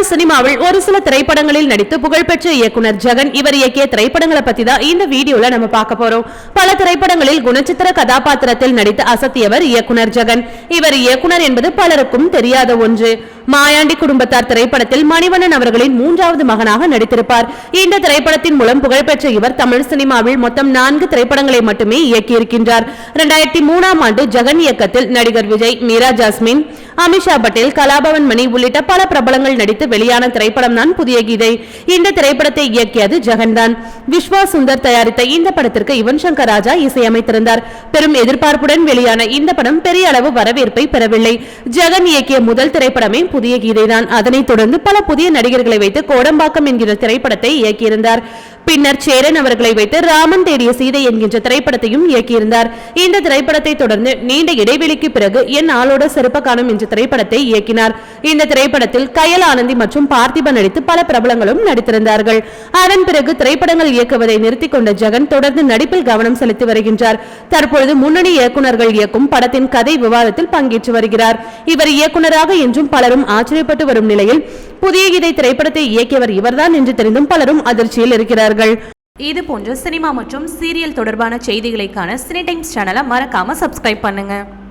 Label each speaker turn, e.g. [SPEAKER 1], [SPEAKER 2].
[SPEAKER 1] தமிழ் சினிமாவில் ஒரு சில திரைப்படங்களில் நடித்து புகழ்பெற்ற இயக்குனர் ஜெகன் இவர் இயக்கிய திரைப்படங்களை பத்தி தான் இந்த வீடியோல நம்ம பார்க்க போறோம். பல திரைப்படங்களில் குணச்சித்திர கதாபாத்திரத்தில் நடித்து அசத்தியவர் இயக்குனர் ஜெகன். இவர் இயக்குனர் என்பது பலருக்கும் தெரியாத ஒன்று. மாயாண்டி குடும்பத்தார் திரைப்படத்தில் மணிவண்ணன் அவர்களின் மூன்றாவது மகனாக நடித்திருப்பார். இந்த திரைப்படத்தின் மூலம் புகழ்பெற்ற இவர் தமிழ் சினிமாவில் மொத்தம் நான்கு திரைப்படங்களை மட்டுமே இயக்கியிருக்கின்றார். இரண்டாயிரத்தி மூணாம் ஆண்டு ஜெகன் இயக்கத்தில் நடிகர் விஜய் மீரா ஜாஸ்மின் அமிஷா பட்டேல் கலாபவன் மணி உள்ளிட்ட பல பிரபலங்கள் நடித்து வெளியான திரைப்படம் தான் புதிய கீதை. இந்த திரைப்படத்தை இயக்கியது ஜெகன் தான் விஸ்வா சுந்தர் தயாரித்த இந்த படத்திற்கு யுவன் சங்கர் ராஜா இசையமைத்திருந்தார். பெரும் எதிர்பார்ப்புடன் வெளியான இந்த படம் பெரிய அளவு வரவேற்பை பெறவில்லை. ஜெகன் இயக்கிய முதல் திரைப்படமே புதிய கீதை தான் அதனைத் தொடர்ந்து பல புதிய நடிகர்களை வைத்து கோடம்பாக்கம் என்கிற திரைப்படத்தை இயக்கியிருந்தார். பின்னர் சேரன் அவர்களை வைத்து ராமன் தேடிய சீதை என்கின்ற திரைப்படத்தையும் இயக்கியிருந்தார். இந்த திரைப்படத்தை தொடர்ந்து நீண்ட இடைவெளிக்கு பிறகு என் ஆளோட சிறப்ப காணும் என்ற திரைப்படத்தை இயக்கினார். இந்த திரைப்படத்தில் கயல் ஆனந்தி மற்றும் பார்த்திபன் நடித்து பல பிரபலங்களும் நடித்திருந்தார்கள். அதன் பிறகு திரைப்படங்கள் இயக்குவதை நிறுத்திக் கொண்ட ஜெகன் தொடர்ந்து நடிப்பில் கவனம் செலுத்தி வருகின்றார். தற்பொழுது முன்னணி இயக்குநர்கள் இயக்கும் படத்தின் கதை விவாதத்தில் பங்கேற்று வருகிறார். இவர் இயக்குனராக என்றும் பலரும் ஆச்சரியப்பட்டு வரும் நிலையில் புதிய கீதை திரைப்படத்தை இயக்கியவர் இவர்தான் என்று தெரிந்தும் பலரும் அதிர்ச்சியில் இருக்கிறார்கள்.
[SPEAKER 2] இது போன்ற சினிமா மற்றும் சீரியல் தொடர்பான செய்திகளைக்கான சினி டைம்ஸ் சேனலை மறக்காம சப்ஸ்கிரைப் பண்ணுங்க.